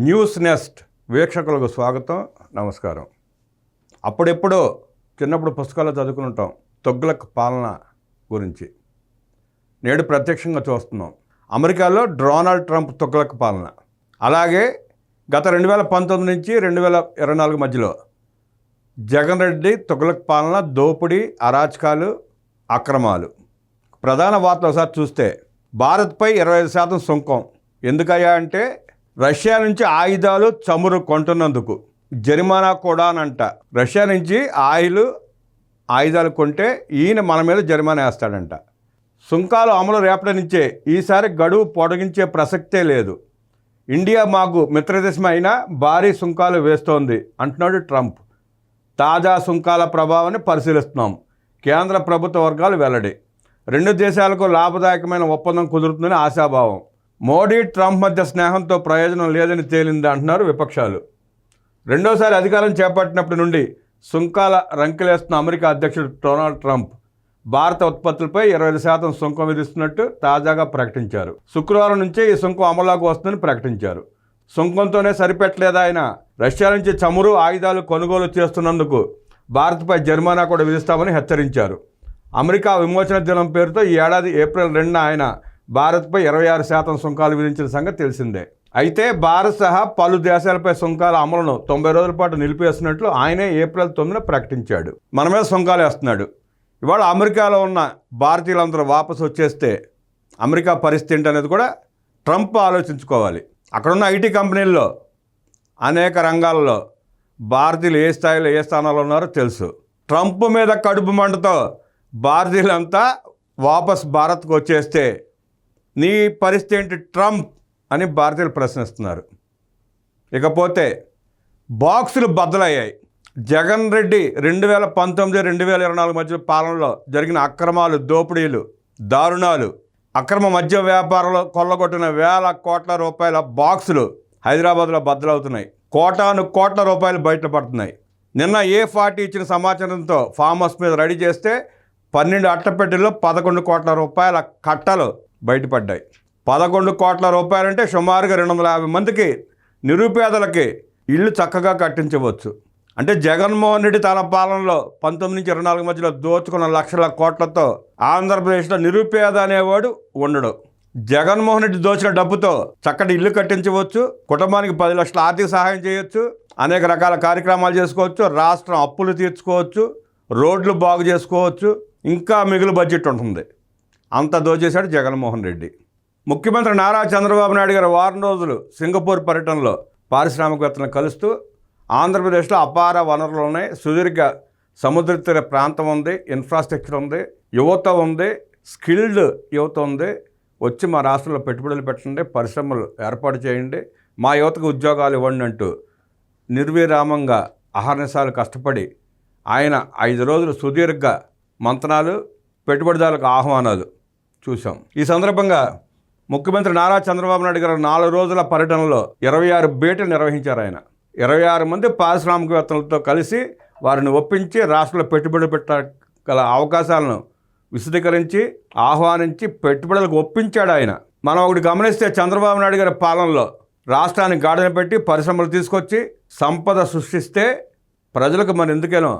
News NEFT వీక్షకులకు స్వాగతం నమస్కారం. అప్పుడెప్పుడో చిన్నప్పుడు పుస్తకాలు చదువుకుని ఉంటాం పాలన గురించి. నేడు ప్రత్యక్షంగా చూస్తున్నాం. అమెరికాలో డొనాల్డ్ ట్రంప్ తొగ్గులకు పాలన. అలాగే గత రెండు వేల పంతొమ్మిది నుంచి రెండు వేల ఇరవై నాలుగు మధ్యలో జగన్ రెడ్డి తొగ్గులకు పాలన దోపిడీ అరాచకాలు అక్రమాలు. ప్రధాన వార్తలు ఒకసారి చూస్తే భారత్పై ఇరవై ఐదు శాతం సుంకం. ఎందుకయ్యా అంటే రష్యా నుంచి ఆయుధాలు చమురు కొంటున్నందుకు. జరిమానా కూడా అనంట రష్యా నుంచి ఆయిల్ ఆయుధాలు కొంటే ఈయన మన మీద జరిమానా వేస్తాడంట. సుంకాలు అమలు రేపటి నుంచే. ఈసారి గడువు పొడిగించే ప్రసక్తే లేదు. ఇండియా మాకు మిత్రదేశం అయినా భారీ సుంకాలు వేస్తోంది అంటున్నాడు ట్రంప్. తాజా సుంకాల ప్రభావాన్ని పరిశీలిస్తున్నాం. కేంద్ర ప్రభుత్వ వర్గాలు వెల్లడి. రెండు దేశాలకు లాభదాయకమైన ఒప్పందం కుదురుతుందని ఆశాభావం. మోడీ ట్రంప్ మధ్య స్నేహంతో ప్రయోజనం లేదని తేలింది అంటున్నారు విపక్షాలు. రెండోసారి అధికారం చేపట్టినప్పటి నుండి సుంకాల రంకెలేస్తున్న అమెరికా అధ్యక్షుడు డొనాల్డ్ ట్రంప్ భారత ఉత్పత్తులపై ఇరవై ఐదు శాతం సుంకం విధిస్తున్నట్టు తాజాగా ప్రకటించారు. శుక్రవారం నుంచే ఈ సుంకం అమలులోకి వస్తుందని ప్రకటించారు. సుంకంతోనే సరిపెట్టలేదా ఆయన? రష్యా నుంచి చమురు ఆయుధాలు కొనుగోలు చేస్తున్నందుకు భారత్పై జరిమానా కూడా విధిస్తామని హెచ్చరించారు. అమెరికా విమోచన దినం పేరుతో ఈ ఏడాది ఏప్రిల్ రెండున ఆయన భారత్పై ఇరవై ఆరు శాతం సుంకాలు విధించిన సంగతి తెలిసిందే. అయితే భారత్ సహా పలు దేశాలపై సుంకాల అమలును తొంభై రోజుల పాటు నిలిపివేస్తున్నట్లు ఆయనే ఏప్రిల్ తొమ్మిదిన ప్రకటించాడు. మన మీద సుంకాలు వేస్తున్నాడు. ఇవాళ అమెరికాలో ఉన్న భారతీయులందరూ వాపసు వచ్చేస్తే అమెరికా పరిస్థితి ఏంటనేది కూడా ట్రంప్ ఆలోచించుకోవాలి. అక్కడున్న ఐటీ కంపెనీల్లో అనేక రంగాల్లో భారతీయులు ఏ స్థాయిలో ఏ స్థానాల్లో ఉన్నారో తెలుసు. ట్రంప్ మీద కడుపు మంటతో భారతీయులంతా వాపస్ భారత్కు వచ్చేస్తే నీ పరిస్థితి ఏంటి ట్రంప్ అని భారతీయులు ప్రశ్నిస్తున్నారు. ఇకపోతే బాక్సులు బద్దలయ్యాయి. జగన్ రెడ్డి రెండు వేల పంతొమ్మిది రెండు వేల ఇరవై నాలుగు మధ్య పాలనలో జరిగిన అక్రమాలు దోపిడీలు దారుణాలు అక్రమ మద్య వ్యాపారంలో కొల్లగొట్టిన వేల కోట్ల రూపాయల బాక్సులు హైదరాబాద్లో బద్దలవుతున్నాయి. కోటాను కోట్ల రూపాయలు బయటపడుతున్నాయి నిన్న ఏ పార్టీ ఇచ్చిన సమాచారంతో ఫామ్ హౌస్ మీద రెడీ చేస్తే పన్నెండు అట్టపెట్టెల్లో పదకొండు కోట్ల రూపాయల కట్టలు బయటపడ్డాయి. పదకొండు కోట్ల రూపాయలంటే సుమారుగా రెండు వందల యాభై మందికి నిరుపేదలకి ఇల్లు చక్కగా కట్టించవచ్చు. అంటే జగన్మోహన్ రెడ్డి తన పాలనలో పంతొమ్మిది నుంచి ఇరవై నాలుగు మధ్యలో దోచుకున్న లక్షల కోట్లతో ఆంధ్రప్రదేశ్లో నిరుపేద అనేవాడు ఉండడు. జగన్మోహన్ రెడ్డి దోచిన డబ్బుతో చక్కటి ఇల్లు కట్టించవచ్చు కుటుంబానికి పది లక్షల ఆర్థిక సహాయం చేయొచ్చు అనేక రకాల కార్యక్రమాలు చేసుకోవచ్చు రాష్ట్రం అప్పులు తీర్చుకోవచ్చు రోడ్లు బాగు చేసుకోవచ్చు ఇంకా మిగులు బడ్జెట్ ఉంటుంది. అంత దోచేశాడు జగన్మోహన్ రెడ్డి. ముఖ్యమంత్రి నారా చంద్రబాబు నాయుడు గారు వారం రోజులు సింగపూర్ పర్యటనలో పారిశ్రామికవేత్తలను కలుస్తూ ఆంధ్రప్రదేశ్లో అపార వనరులు ఉన్నాయి. సుదీర్ఘ సముద్ర తీర ప్రాంతం ఉంది ఇన్ఫ్రాస్ట్రక్చర్ ఉంది యువత ఉంది స్కిల్డ్ యువత ఉంది. వచ్చి మా రాష్ట్రంలో పెట్టుబడులు పెట్టండి పరిశ్రమలు ఏర్పాటు చేయండి మా యువతకు ఉద్యోగాలు ఇవ్వండి అంటూ నిర్విరామంగా అహర్నిశాలు కష్టపడి ఆయన ఐదు రోజులు సుదీర్ఘ మంతనాలు పెట్టుబడిదారులకు ఆహ్వానాలు. చూసాం ఈ సందర్భంగా ముఖ్యమంత్రి నారా చంద్రబాబు నాయుడు గారు నాలుగు రోజుల పర్యటనలో ఇరవై ఆరు భేటీలు నిర్వహించారు ఆయన. ఇరవై ఆరు మంది పారిశ్రామికవేత్తలతో కలిసి వారిని ఒప్పించి రాష్ట్రంలో పెట్టుబడి పెట్టగల అవకాశాలను విశదీకరించి ఆహ్వానించి పెట్టుబడులకు ఒప్పించాడు ఆయన. మనం ఒకటి గమనిస్తే చంద్రబాబు నాయుడు గారి పాలనలో రాష్ట్రానికి గాడిన పెట్టి పరిశ్రమలు తీసుకొచ్చి సంపద సృష్టిస్తే ప్రజలకు మరి ఎందుకేనో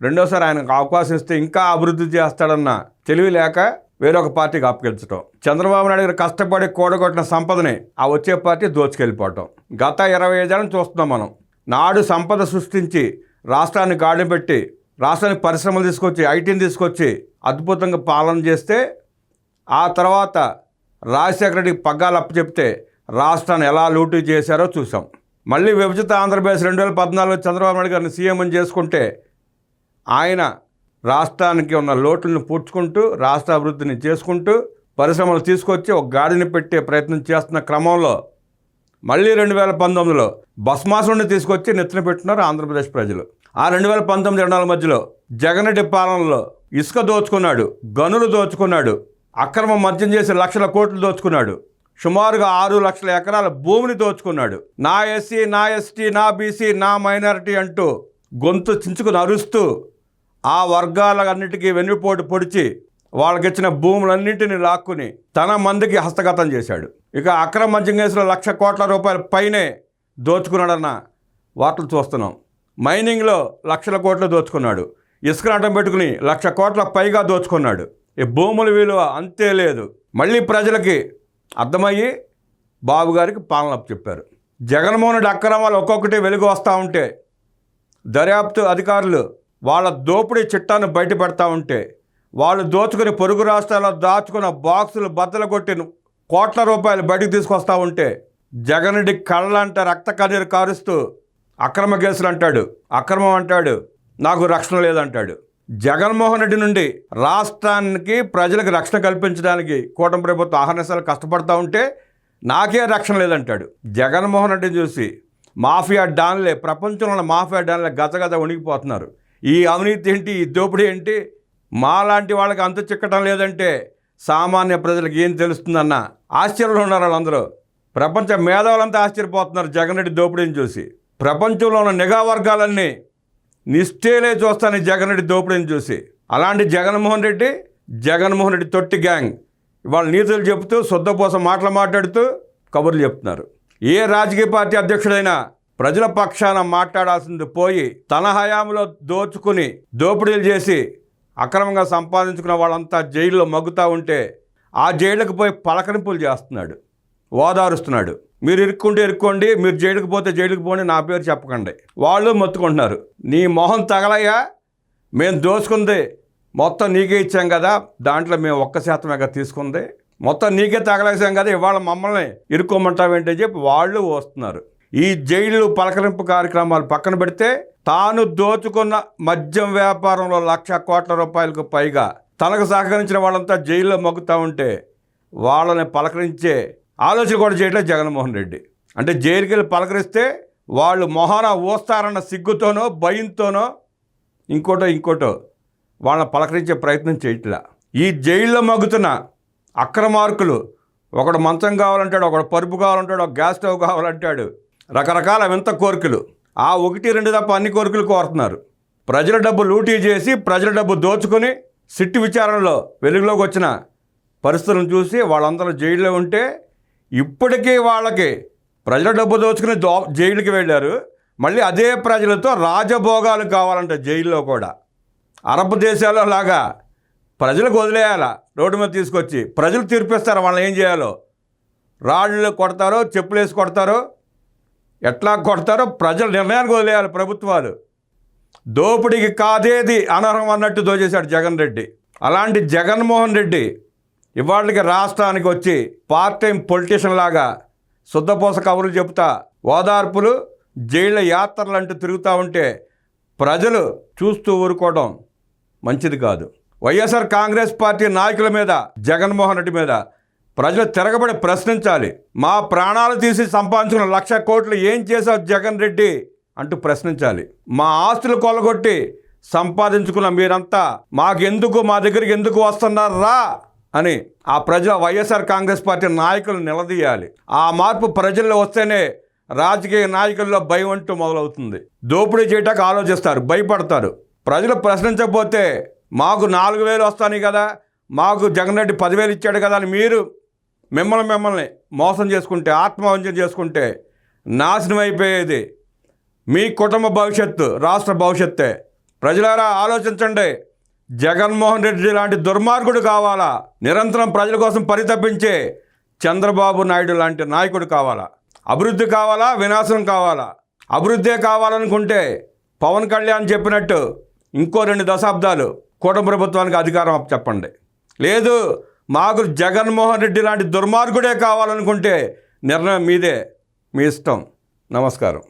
రెండోసారి ఆయనకు అవకాశం ఇస్తే ఇంకా అభివృద్ధి చేస్తాడన్న తెలివి లేక వేరొక పార్టీకి అప్పగించడం చంద్రబాబు నాయుడు గారు కష్టపడి కూడగొట్టిన సంపదని ఆ వచ్చే పార్టీ దోచుకెళ్ళిపోవటం. గత ఇరవై ఐదేళ్ళని చూస్తున్నాం మనం. నాడు సంపద సృష్టించి రాష్ట్రాన్ని గాడిన పెట్టి రాష్ట్రానికి పరిశ్రమలు తీసుకొచ్చి ఐటీని తీసుకొచ్చి అద్భుతంగా పాలన చేస్తే ఆ తర్వాత రాజశేఖర రెడ్డికి పగ్గాలు అప్పచెప్తే రాష్ట్రాన్ని ఎలా లూటీ చేశారో చూసాం మళ్ళీ విభజిత ఆంధ్రప్రదేశ్ రెండు వేల పద్నాలుగులో చంద్రబాబు నాయుడు గారిని సీఎం అని చేసుకుంటే ఆయన రాష్ట్రానికి ఉన్న లోట్లను పూడ్చుకుంటూ రాష్ట్ర అభివృద్ధిని చేసుకుంటూ పరిశ్రమలు తీసుకొచ్చి ఒక గాడిని పెట్టే ప్రయత్నం చేస్తున్న క్రమంలో మళ్ళీ రెండు వేల పంతొమ్మిదిలో భస్మాసుని తీసుకొచ్చి నెత్తిన పెట్టినారు ఆంధ్రప్రదేశ్ ప్రజలు. ఆ రెండు వేల పంతొమ్మిది రెండు నాలుగు మధ్యలో జగనటి పాలనలో ఇసుక దోచుకున్నాడు గనులు దోచుకున్నాడు అక్రమ మద్యం చేసి లక్షల కోట్లు దోచుకున్నాడు సుమారుగా ఆరు లక్షల ఎకరాల భూమిని దోచుకున్నాడు. నా ఎస్సీ నా ఎస్టీ నా బీసీ నా మైనారిటీ అంటూ గొంతు చించుకుని అరుస్తూ ఆ వర్గాలన్నిటికీ వెన్నుపోటు పొడిచి వాళ్ళకిచ్చిన భూములన్నింటినీ లాక్కుని తన మందికి హస్తగతం చేశాడు. ఇక అక్రమ మద్యం కేసులో లక్ష కోట్ల రూపాయల పైనే దోచుకున్నాడన్న వార్తలు చూస్తున్నాం. మైనింగ్లో లక్షల కోట్లు దోచుకున్నాడు. ఇసుక అడ్డం పెట్టుకుని లక్ష కోట్ల పైగా దోచుకున్నాడు. ఈ భూముల విలువ అంతే లేదు. మళ్ళీ ప్రజలకి అర్థమయ్యి బాబు గారికి పాలన చెప్పారు. జగన్మోహన్ రెడ్డి అక్రమాలు ఒక్కొక్కటి వెలుగు వస్తూ ఉంటే దర్యాప్తు అధికారులు వాళ్ళ దోపిడీ చిట్టాను బయటపెడతా ఉంటే వాళ్ళు దోచుకుని పొరుగు రాష్ట్రాల్లో దాచుకున్న బాక్సులు బద్దలు కొట్టిన కోట్ల రూపాయలు బయటకు తీసుకొస్తా ఉంటే జగన్ రెడ్డి కళ్ళంట రక్త కన్నీరు కారుస్తూ అక్రమ కేసులు అంటాడు అక్రమం అంటాడు నాకు రక్షణ లేదంటాడు. జగన్మోహన్ రెడ్డి నుండి రాష్ట్రానికి ప్రజలకు రక్షణ కల్పించడానికి కూటమి ప్రభుత్వం ఆహర్నిశాలు కష్టపడతా ఉంటే నాకే రక్షణ లేదంటాడు. జగన్మోహన్ రెడ్డిని చూసి మాఫియా డాన్లే ప్రపంచంలో ఉన్న మాఫియా డాన్లే గజగజ వణికిపోతున్నారు. ఈ అవినీతి ఏంటి? ఈ దోపిడీ ఏంటి? మాలాంటి వాళ్ళకి అంత చిక్కటం లేదంటే సామాన్య ప్రజలకు ఏం తెలుస్తుందన్న ఆశ్చర్యంలో ఉన్నారు వాళ్ళందరూ. ప్రపంచ మేధావులంతా ఆశ్చర్యపోతున్నారు జగన్ రెడ్డి దోపిడీని చూసి. ప్రపంచంలో ఉన్న నిఘా వర్గాలన్నీ నిష్ఠేలే చూస్తాను జగన్ రెడ్డి దోపిడీని చూసి. అలాంటి జగన్మోహన్ రెడ్డి జగన్మోహన్ రెడ్డి తొట్టి గ్యాంగ్. వాళ్ళ నీతులు చెబుతూ శుద్ధపోస మాటలు మాట్లాడుతూ కబుర్లు చెప్తున్నారు. ఏ రాజకీయ పార్టీ అధ్యక్షుడైనా ప్రజల పక్షాన మాట్లాడాల్సింది పోయి తన హయాంలో దోచుకుని దోపిడీలు చేసి అక్రమంగా సంపాదించుకున్న వాళ్ళంతా జైల్లో మగ్గుతూ ఉంటే ఆ జైళ్ళకు పోయి పలకరింపులు చేస్తున్నాడు ఓదారుస్తున్నాడు మీరు ఇరుక్కుంటే ఇరుక్కోండి మీరు జైలుకి పోతే జైలుకి పోండి నా పేరు చెప్పకండి. వాళ్ళు మొత్తుకుంటున్నారు. నీ మొహం తగలయ్యా మేము దోచుకుంది మొత్తం నీకే ఇచ్చాం కదా దాంట్లో మేము ఒక్క శాతమేగా తీసుకుంది మొత్తం నీకే తగలేసాం కదా ఇవాళ మమ్మల్ని ఇరుక్కోమంటావేంటి అని చెప్పి వాళ్ళు వస్తున్నారు ఈ జైలు పలకరింపు కార్యక్రమాలు పక్కన పెడితే తాను దోచుకున్న మద్యం వ్యాపారంలో లక్ష కోట్ల రూపాయలకు పైగా తనకు సహకరించిన వాళ్ళంతా జైల్లో మొగ్గుతూ ఉంటే వాళ్ళని పలకరించే ఆలోచన కూడా చేయట్లేదు జగన్మోహన్ రెడ్డి. అంటే జైలుకి వెళ్ళి పలకరిస్తే వాళ్ళు మొహాన ఓస్తారన్న సిగ్గుతోనో భయంతోనో ఇంకోటో ఇంకోటో వాళ్ళని పలకరించే ప్రయత్నం చేయట్లా. ఈ జైల్లో మగ్గుతున్న అక్రమార్కులు ఒకడు మంచం కావాలంటాడు ఒకడు పరుపు కావాలంటాడు ఒక గ్యాస్ స్టవ్ కావాలంటాడు రకరకాల వింత కోరికలు. ఆ ఒకటి రెండు తప్ప అన్ని కోరికలు కోరుతున్నారు. ప్రజల డబ్బు లూటీ చేసి ప్రజల డబ్బు దోచుకొని సిట్టి విచారణలో వెలుగులోకి వచ్చిన పరిస్థితులను చూసి వాళ్ళందరూ జైల్లో ఉంటే ఇప్పటికీ వాళ్ళకి ప్రజల డబ్బు దోచుకుని దో జైలుకి వెళ్ళారు. మళ్ళీ అదే ప్రజలతో రాజభోగాలు కావాలంట జైల్లో కూడా. అరబ్ దేశాల్లో లాగా ప్రజలకు వదిలేయాలా రోడ్డు మీద తీసుకొచ్చి. ప్రజలు తీర్పిస్తారు వాళ్ళని ఏం చేయాలో? రాళ్ళు కొడతారో చెప్పులు వేసి కొడతారో? ఎట్లా కొడతారో ప్రజలు నిర్ణయానికి వదిలేయాలి ప్రభుత్వాలు. దోపిడీకి కాదేది అనర్హం అన్నట్టు దోచేశాడు జగన్ రెడ్డి. అలాంటి జగన్మోహన్ రెడ్డి ఇవాళకి రాష్ట్రానికి వచ్చి పార్ట్ టైం పొలిటీషియన్ లాగా శుద్ధపోస కబుర్లు చెబుతా ఓదార్పులు జైళ్ళ యాత్రలు అంటూ తిరుగుతూ ఉంటే ప్రజలు చూస్తూ ఊరుకోవడం మంచిది కాదు. వైఎస్ఆర్ కాంగ్రెస్ పార్టీ నాయకుల మీద జగన్మోహన్ రెడ్డి మీద ప్రజలు తిరగబడి ప్రశ్నించాలి. మా ప్రాణాలు తీసి సంపాదించుకున్న లక్ష కోట్లు ఏం చేశావు జగన్ రెడ్డి? అంటూ ప్రశ్నించాలి. మా ఆస్తులు కొలగొట్టి సంపాదించుకున్న మీరంతా మాకెందుకు మా దగ్గరికి ఎందుకు వస్తున్నారా? అని ఆ ప్రజల వైఎస్ఆర్ కాంగ్రెస్ పార్టీ నాయకులు నిలదీయాలి. ఆ మార్పు ప్రజల్లో వస్తేనే రాజకీయ నాయకుల్లో భయం అంటూ మొదలవుతుంది. దోపిడీ చేయటానికి ఆలోచిస్తారు భయపడతారు. ప్రజలు ప్రశ్నించకపోతే మాకు నాలుగు వేలు వస్తాయి కదా మాకు జగన్ రెడ్డి పదివేలు ఇచ్చాడు కదా అని మీరు మిమ్మల్ని మిమ్మల్ని మోసం చేసుకుంటే ఆత్మవంచన చేసుకుంటే నాశనం అయిపోయేది. మీ కుటుంబ భవిష్యత్తు రాష్ట్ర భవిష్యత్తే. ప్రజలారా ఆలోచించండి. జగన్మోహన్ రెడ్డి లాంటి దుర్మార్గుడు కావాలా? నిరంతరం ప్రజల కోసం పరితపించే చంద్రబాబు నాయుడు లాంటి నాయకుడు కావాలా? అభివృద్ధి కావాలా? వినాశనం కావాలా? అభివృద్ధే కావాలనుకుంటే పవన్ కళ్యాణ్ చెప్పినట్టు ఇంకో రెండు దశాబ్దాలు కూటమి ప్రభుత్వానికి అధికారం చెప్పండి. లేదు మాకు జగన్మోహన్ రెడ్డి లాంటి దుర్మార్గుడే కావాలనుకుంటే నిర్ణయం మీదే మీ ఇష్టం. నమస్కారం.